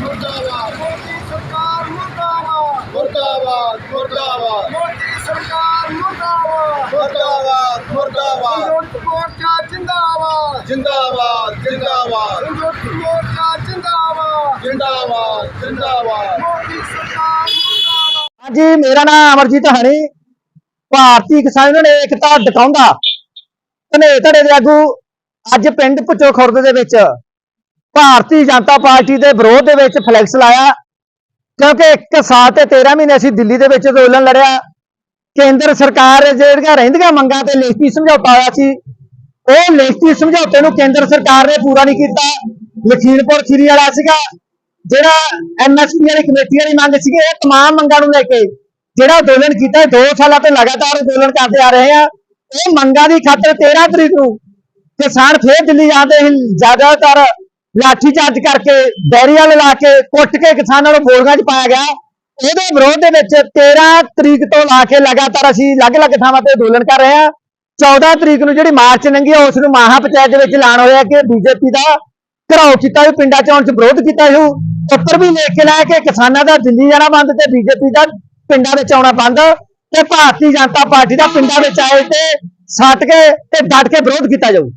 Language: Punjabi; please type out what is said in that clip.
ਮੁਰਦਾਬਾਦ। ਮੋਦੀ ਸਰਕਾਰ ਮੁਰਦਾਬਾਦ। ਮੁਰਦਾਬਾਦ ਮੁਰਦਾਬਾਦ। ਮੋਦੀ ਸਰਕਾਰ ਮੁਰਦਾਬਾਦ। ਮੁਰਦਾਬਾਦ ਮੁਰਦਾਬਾਦ। ਸੰਯੁਕਤ ਮੋਰਚਾ ਜਿੰਦਾਬਾਦ। ਜਿੰਦਾਬਾਦ ਜਿੰਦਾਬਾਦ। ਸੰਯੁਕਤ ਮੋਰਚਾ ਜਿੰਦਾਬਾਦ। ਜਿੰਦਾਬਾਦ ਜਿੰਦਾਬਾਦ। ਮੋਦੀ ਸਰਕਾਰ ਮੁਰਦਾਬਾਦ। ਹਾਂਜੀ ਮੇਰਾ ਨਾਮ ਅਮਰਜੀਤ ਹਣੀ। ਭਾਰਤੀ ਕਿਸਾਨ ਯੂਨੀਅਨ ਏਕਤਾ ਦਿਖਾਉਂਦਾ ਧਨੇ ਧੜੇ ਦੇ ਆਗੂ। ਅੱਜ ਪਿੰਡ ਪੁੱਚੋ ਖੁਰਦ ਦੇ ਵਿੱਚ ਭਾਰਤੀ ਜਨਤਾ ਪਾਰਟੀ ਦੇ ਵਿਰੋਧ ਦੇ ਵਿੱਚ ਫਲੈਕਸ ਲਾਇਆ ਕਿਉਂਕਿ 1 ਸਾਲ ਤੇ 13 ਮਹੀਨੇ ਅਸੀਂ ਦਿੱਲੀ ਦੇ ਵਿੱਚ ਅੰਦੋਲਨ ਲੜਿਆ ਕੇਂਦਰ ਸਰਕਾਰ ਜਿਹੜੀਆਂ ਰਹਿੰਦੀਆਂ ਮੰਗਾਂ ਤੇ ਲਿਖਤੀ ਸਮਝੌਤਾ ਹੋਇਆ ਸੀ ਉਹ ਲਿਖਤੀ ਸਮਝੌਤੇ ਨੂੰ ਕੇਂਦਰ ਸਰਕਾਰ ਨੇ ਪੂਰਾ ਨਹੀਂ ਕੀਤਾ ਲਖੀਮਪੁਰ ਖੀਰੀ ਵਾਲਾ ਸੀਗਾ ਜਿਹੜਾ ਐਮਐਸਪੀ ਵਾਲੀ ਕਮੇਟੀ ਵਾਲੀ ਮੰਗ ਸੀਗੀ ਇਹ तमाम ਮੰਗਾਂ ਨੂੰ ਲੈ ਕੇ ਜਿਹੜਾ ਅੰਦੋਲਨ ਕੀਤਾ 2 ਸਾਲਾਂ ਤੋਂ ਲਗਾਤਾਰ ਅੰਦੋਲਨ ਕਰਦੇ ਆ ਰਹੇ ਆ ਇਹ ਮੰਗਾਂ ਦੀ ਖਾਤਰ 13 ਤਰੀਕ ਨੂੰ ਕਿਸਾਨ ਫੇਰ ਦਿੱਲੀ ਜਾਂਦੇ ਸੀ ਜ਼ਿਆਦਾਤਰ ਲਾਠੀ ਚਾਰਜ ਕਰਕੇ ਬੈਰੀਆਂ ਲਾ ਕੇ ਕੁੱਟ ਕੇ ਕਿਸਾਨਾਂ ਨੂੰ ਬੋਲਗਾਂ 'ਚ ਪਾਇਆ ਗਿਆ। ਉਹਦੇ ਵਿਰੋਧ ਦੇ ਵਿੱਚ 13 ਤਰੀਕ ਤੋਂ ਲਾ ਕੇ ਲਗਾਤਾਰ ਅਸੀਂ ਅਲੱਗ-ਅਲੱਗ ਥਾਵਾਂ ਤੇ ਅੰਦੋਲਨ ਕਰ ਰਹੇ ਹਾਂ। 14 ਤਰੀਕ ਨੂੰ ਜਿਹੜੀ ਮਾਰਚ ਲੰਘੀ ਆ, ਉਸ ਨੂੰ ਮਹਾ ਪੰਚਾਇਤ ਦੇ ਵਿੱਚ ਐਲਾਨ ਹੋਇਆ ਕਿ ਬੀਜੇਪੀ ਦਾ ਘਰਾਓ ਕੀਤਾ ਵੀ ਪਿੰਡਾਂ 'ਚ ਆਉਣ 'ਚ ਵਿਰੋਧ ਕੀਤਾ ਸੀ ਉੱਪਰ ਵੀ ਲਿਖ ਕੇ ਲਾਇਆ ਕਿ ਕਿਸਾਨਾਂ ਦਾ ਦਿੱਲੀ ਜਾਣਾ ਬੰਦ ਤੇ ਬੀਜੇਪੀ ਦਾ ਪਿੰਡਾਂ ਵਿੱਚ ਆਉਣਾ ਬੰਦ ਤੇ ਭਾਰਤੀ ਜਨਤਾ ਪਾਰਟੀ ਦਾ ਪਿੰਡਾਂ ਵਿੱਚ ਆਏ ਤੇ ਸੱਟ ਕੇ ਤੇ ਡਟ ਕੇ ਵਿਰੋਧ ਕੀਤਾ ਜਾਊ।